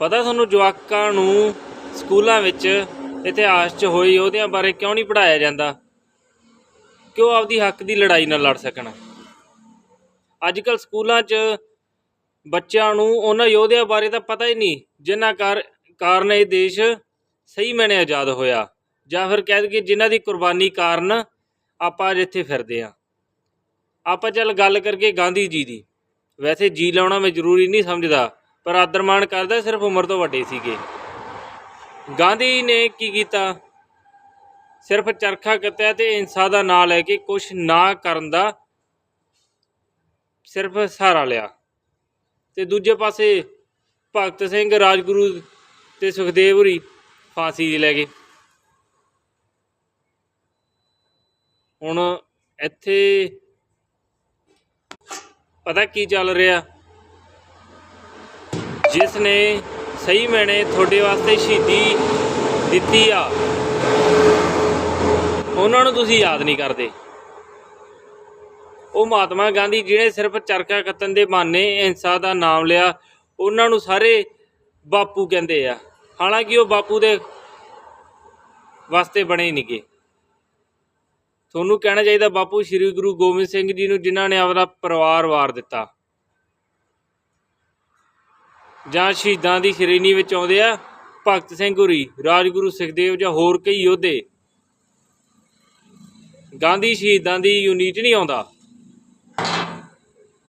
ਪਤਾ ਤੁਹਾਨੂੰ ਜਵਾਕਾਂ ਨੂੰ ਸਕੂਲਾਂ ਵਿੱਚ ਇਤਿਹਾਸ 'ਚ ਹੋਈ ਉਹਦਿਆਂ ਬਾਰੇ ਕਿਉਂ ਨਹੀਂ ਪੜਾਇਆ ਜਾਂਦਾ? ਕਿ ਉਹ ਆਪਦੀ ਹੱਕ ਦੀ ਲੜਾਈ ਨਾਲ ਲੜ ਸਕਣ? ਅੱਜ ਕੱਲ ਸਕੂਲਾਂ 'ਚ ਬੱਚਿਆਂ ਨੂੰ ਉਹਨਾਂ ਯੋਧਿਆਂ ਬਾਰੇ ਤਾਂ ਪਤਾ ਹੀ ਨਹੀਂ, ਜਿਨ੍ਹਾਂ ਕਾਰ, ਕਾਰਨ ਇਹ ਦੇਸ਼ ਸਹੀ ਮੈਨੇ ਆਜ਼ਾਦ ਹੋਇਆ ਜਾਂ ਫਿਰ ਕਹਿ ਦਈਏ ਜਿਨ੍ਹਾਂ ਦੀ ਕੁਰਬਾਨੀ ਕਾਰਨ ਆਪਾਂ ਅੱਜ ਇੱਥੇ ਫਿਰਦੇ ਆ ਆਪਾਂ ਚੱਲ ਗੱਲ ਕਰਕੇ ਗਾਂਧੀ ਜੀ ਦੀ। ਵੈਸੇ ਜੀ ਲਾਉਣਾ ਮੈਂ ਜ਼ਰੂਰੀ ਨਹੀਂ ਸਮਝਦਾ। ਪਰ ਆਦਰ ਮਾਣ ਕਰਦਾ ਸਿਰਫ ਉਮਰ ਤੋਂ ਵੱਡੇ ਸੀਗੇ। ਗਾਂਧੀ ਨੇ ਕੀ ਕੀਤਾ? ਸਿਰਫ ਚਰਖਾ ਕੱਤਿਆ ਤੇ ਹਿੰਸਾ ਦਾ ਨਾਂ ਲੈ ਕੇ ਕੁਝ ਨਾ ਕਰਨ ਦਾ ਸਿਰਫ ਸਹਾਰਾ ਲਿਆ। ਤੇ ਦੂਜੇ ਪਾਸੇ ਭਗਤ ਸਿੰਘ, ਰਾਜਗੁਰੂ ਤੇ ਸੁਖਦੇਵ ਹੋਰੀ ਫਾਂਸੀ ਲੈ ਗਏ। ਹੁਣ ਇੱਥੇ ਪਤਾ ਕੀ ਚੱਲ ਰਿਹਾ? ਜਿਸ ਨੇ ਸਹੀ ਮੈਨੇ ਤੁਹਾਡੇ ਵਾਸਤੇ ਸ਼ਹੀਦੀ ਦਿੱਤੀ ਆ। ਉਹਨਾਂ ਨੂੰ ਤੁਸੀਂ ਯਾਦ ਨਹੀਂ ਕਰਦੇ। ਉਹ ਮਹਾਤਮਾ ਗਾਂਧੀ ਜਿਹਨੇ ਸਿਰਫ ਚਰਖਾ ਕੱਤਣ ਦੇ ਬਹਾਨੇ ਹਿੰਸਾ ਦਾ ਨਾਮ ਲਿਆ, ਉਹਨਾਂ ਨੂੰ ਸਾਰੇ ਬਾਪੂ ਕਹਿੰਦੇ ਆ। ਹਾਲਾਂਕਿ ਉਹ ਬਾਪੂ ਦੇ ਵਾਸਤੇ ਬਣੇ ਨਹੀਂਗੇ ਤੁਹਾਨੂੰ ਕਹਿਣਾ ਚਾਹੀਦਾ ਬਾਪੂ ਸ੍ਰੀ ਗੁਰੂ ਗੋਬਿੰਦ ਸਿੰਘ ਜੀ ਨੂੰ ਜਿਨ੍ਹਾਂ ਨੇ ਆਪਣਾ ਪਰਿਵਾਰ ਵਾਰ ਦਿੱਤਾ। ਜਾਂ ਸ਼ਹੀਦਾਂ ਦੀ ਸ਼੍ਰੇਣੀ ਵਿੱਚ ਆਉਂਦੇ ਆ, ਭਗਤ ਸਿੰਘ ਹੁਰੀ, ਰਾਜਗੁਰੂ ਸੁਖਦੇਵ ਜਾਂ ਹੋਰ ਕਈ ਯੋਧੇ। ਗਾਂਧੀ ਸ਼ਹੀਦਾਂ ਦੀ ਯੂਨਿਟ ਨਹੀਂ ਆਉਂਦਾ।